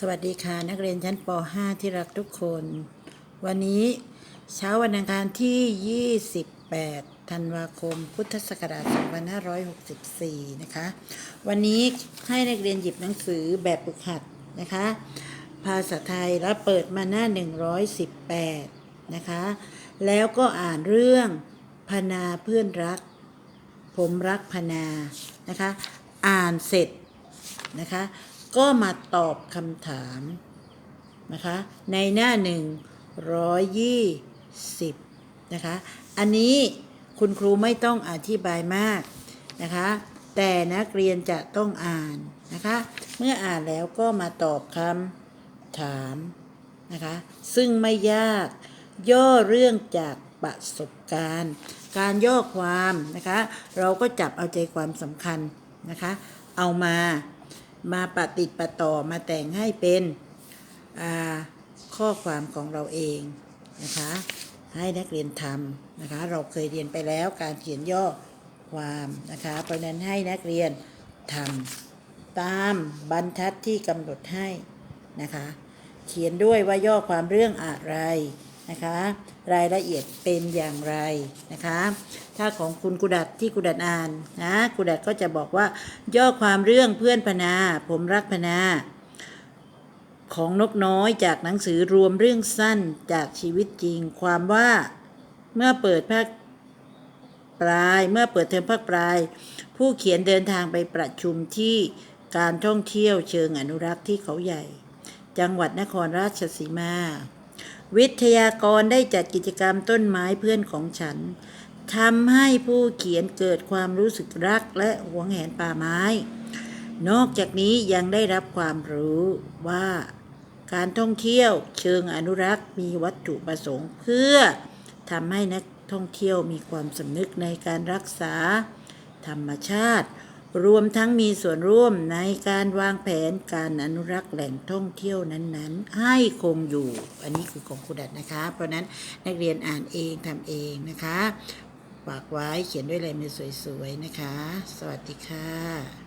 สวัสดีค่ะ นักเรียนชั้นป .5 ที่รักทุกคน วันนี้เช้าวันอังคารที่ 28 ธันวาคม พุทธศักราช 2564 นะคะ วันนี้ให้นักเรียนหยิบหนังสือแบบฝึกหัดนะคะ ภาษาไทยแล้วเปิดมาหน้า 118 นะคะ แล้วก็อ่านเรื่องพนาเพื่อนรัก ผมรักพนานะคะ อ่านเสร็จนะคะ ก็มาตอบคำถามนะคะ ในหน้าหนึ่งร้อยยี่สิบนะคะ อันนี้คุณครูไม่ต้องอธิบายมากนะคะ แต่นักเรียนจะต้องอ่านนะคะ เมื่ออ่านแล้วก็มาตอบคำถามนะคะ ซึ่งไม่ยาก ย่อเรื่องจากประสบการณ์ การย่อความนะคะ เราก็จับเอาใจความสำคัญนะคะ เอามา มาปะติดปะต่อมาแต่งให้เป็นข้อความของเราเองนะคะ ให้นักเรียนทำนะคะ เราเคยเรียนไปแล้วการเขียนย่อความนะคะ เพราะนั้นให้นักเรียนทำตามบรรทัดที่กำหนดให้นะคะ เขียนด้วยว่าย่อความเรื่องอะไร นะคะ รายละเอียดเป็นอย่างไรนะคะ ถ้าของคุณกุดัดที่กุดัดอ่านนะกุดัดก็จะบอกว่าย่อความเรื่องเพื่อนพนา ผมรักพนา ของนกน้อยจากหนังสือรวมเรื่องสั้นจากชีวิตจริง ความว่าเมื่อเปิดภาคปลายเมื่อเปิดเทอมภาคปลาย ผู้เขียนเดินทางไปประชุมที่การท่องเที่ยวเชิงอนุรักษ์ที่เขาใหญ่ จังหวัดนครราชสีมา วิทยากรได้จัดกิจกรรมต้นไม้เพื่อนของฉันทำให้ผู้เขียนเกิดความรู้สึกรักและหวงแหนป่าไม้ นอกจากนี้ยังได้รับความรู้ว่า การท่องเที่ยวเชิงอนุรักษ์มีวัตถุประสงค์เพื่อทำให้นักท่องเที่ยวมีความสำนึกในการรักษา ธรรมชาติ รวมทั้งมีส่วนร่วมในการวางแผนการอนุรักษ์แหล่งท่องเที่ยวนั้นๆ ให้คงอยู่ อันนี้คือของครูดัดนะคะ เพราะฉะนั้นนักเรียนอ่านเองทำเองนะคะฝากไว้เขียนด้วยลายมือสวยๆนะคะ สวัสดีค่ะ